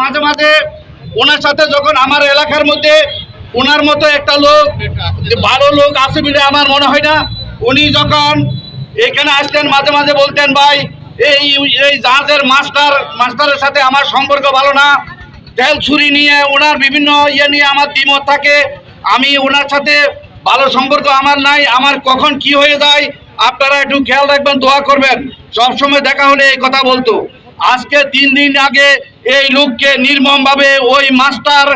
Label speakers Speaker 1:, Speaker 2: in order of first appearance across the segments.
Speaker 1: মাঝে মাঝে ওনার সাথে যখন আমার এলাকার মধ্যে ওনার মতো একটা লোক ভালো লোক আছে বলে আমার মনে হয় না, উনি যখন এখানে আসতেন, মাঝে মাঝে বলতেন, ভাই, এই এই জাহাজের মাস্টার, মাস্টারের সাথে আমার সম্পর্ক ভালো না। তেল ছুরি নিয়ে ওনার বিভিন্ন ইয়ে নিয়ে আমার দ্বিমত থাকে। আমি ওনার সাথে ভালো সম্পর্ক আমার নাই। আমার কখন কি হয়ে যায়, আপনারা একটু খেয়াল রাখবেন, দোয়া করবেন। সবসময় দেখা হলে এই কথা বলতো। আজকে তিন দিন আগে এই লোককে নির্মমভাবে ওই মাস্টার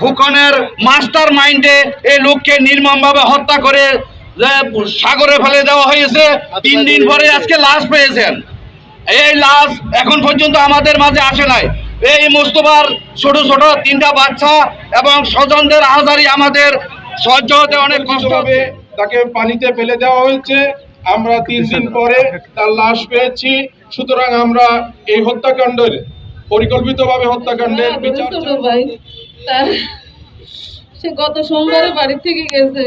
Speaker 1: খুকনের মাস্টার মাইন্ডে এই লোককে নির্মমভাবে হত্যা করে সাগরে ফেলে দেওয়া হয়েছে। তিন দিন পরে আজকে লাশ পেয়েছেন। এই লাশ এখন পর্যন্ত আমাদের মাঝে আসে নাই। এই মোস্তফার ছোট ছোট তিনটা বাচ্চা এবং স্বজনদের আহাজারি আমাদের সহ্য হতে অনেক কষ্ট হবে।
Speaker 2: তাকে পানিতে ফেলে দেওয়া হয়েছে। আমরা তিন দিন পরে তার লাশ পেয়েছি। সুতরাং আমরা এই হত্যাকাণ্ডের পরিকল্পিতভাবে হত্যাকাণ্ডের
Speaker 3: আমার
Speaker 2: বিচার
Speaker 3: ভাই। তার সে গত সোমবারে বাড়ি থেকে গেছে।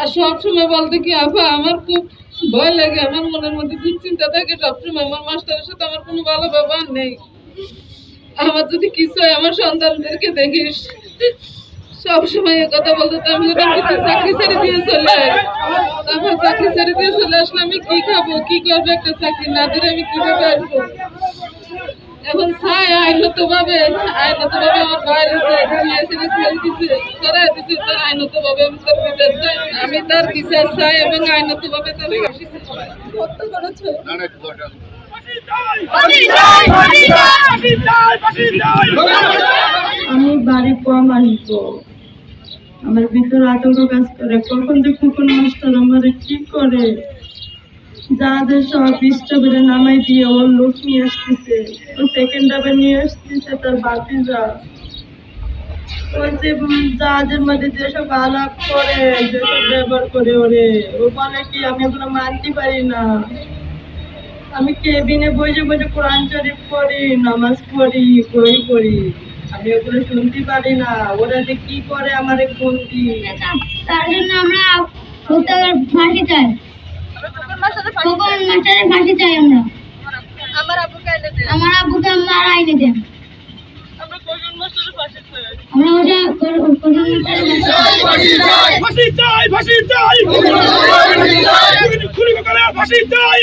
Speaker 3: আর সবসময় বলতে কি আপা আমার খুব ভয় লাগে আমার মনের মধ্যে দুশ্চিন্তা থাকে। সবসময় আমার মাস্টারের সাথে আমার কোনো ভালো ব্যবহার নেই। আমার যদি কিছু হয় আমার সন্তানদেরকে দেখিস। সবসময় কথা বলতে তো আমি চাকরি ছেড়ে দিয়ে চলে। তারপর চাকরি ছেড়ে দিয়ে চলে আসলে আমি কি খাব কি করব একটা চাকরি না দিলে আমি কীভাবে আসব? এখন চাই আইনত ভাবে আইনত ভাবে আমার বাইরে দিছে করাই দিছে তার আইনত ভাবে আমি তার বিচার চাই আমি তার বিচার চাই এবং আইনত ভাবে তার
Speaker 4: আমি বাড়ি কম আসব আমার ভিতরে আতঙ্ক কাজ করে। কখন যে কুকুর মাস্টার আমারে কি করে? যাদের সব স্টপেরে নামাই দিয়ে ওর লোক নিয়ে আসতেছে। ও সেকেন্ড ডাবে নিয়ে আসতেছে তার বাতি যা ওই আমি কেবিনে বসে বসে কোরআন শরীফ পড়ি, নামাজ পড়ি, বই পড়ি। আমি ওগুলো শুনতে পারি না। ওরা যে কি করে আমারে বন্দি
Speaker 5: তার জন্য আমরা হত্যার ফাঁসি চাই। খোকন মাস্টারের ফাঁসি চাই আমরা।
Speaker 3: আমার আব্বুকে এনে
Speaker 5: আমার আব্বুকে আমরা আইনে দেন।
Speaker 3: আমরা কোজন মাস্টারের ফাঁসি চাই?
Speaker 5: আমরা ওটা খোকন মাস্টারের ফাঁসি চাই।
Speaker 2: ফাঁসি চাই ফাঁসি চাই খুনি করে ফাঁসি চাই।